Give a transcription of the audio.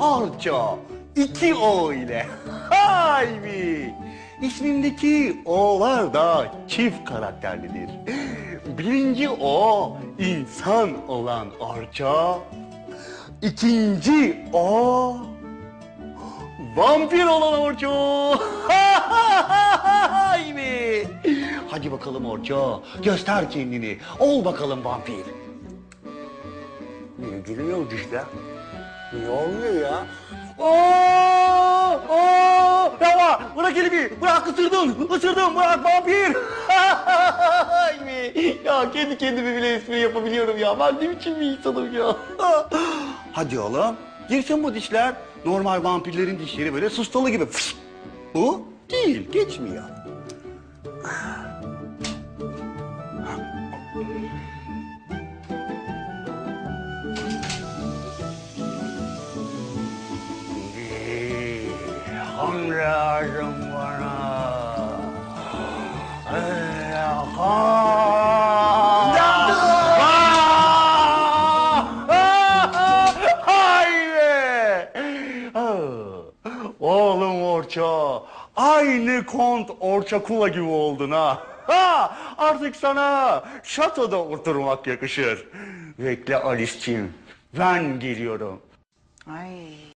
Orço. iki O ile. Haybi. İsmindeki O'lar da çift karakterlidir. Birinci O insan olan Orço. İkinci O vampir olan Orço. Haybi. Hadi bakalım Orço. Göster kendini. Ol bakalım vampir. Niye gülüyoruz işte? Niye olmuyor ya? Oo! Oo! Yapma! Bırak elimi! Bırak ısırdın! Isırdın! Bırak vampir! Ya kendi kendime bile espri yapabiliyorum ya. Ben ne biçim bir insanım ya. Hadi oğlum. Girsin bu dişler. Normal vampirlerin dişleri böyle sustalı gibi. Fış! Bu değil. Geçmiyor. Kan lazım bana. Be. Oğlum Orça. Aynı Kont Orça Kula gibi oldun ha. Ha, artık sana şatoda oturmak yakışır. Bekle Alice'ciğim. Ben geliyorum. Ay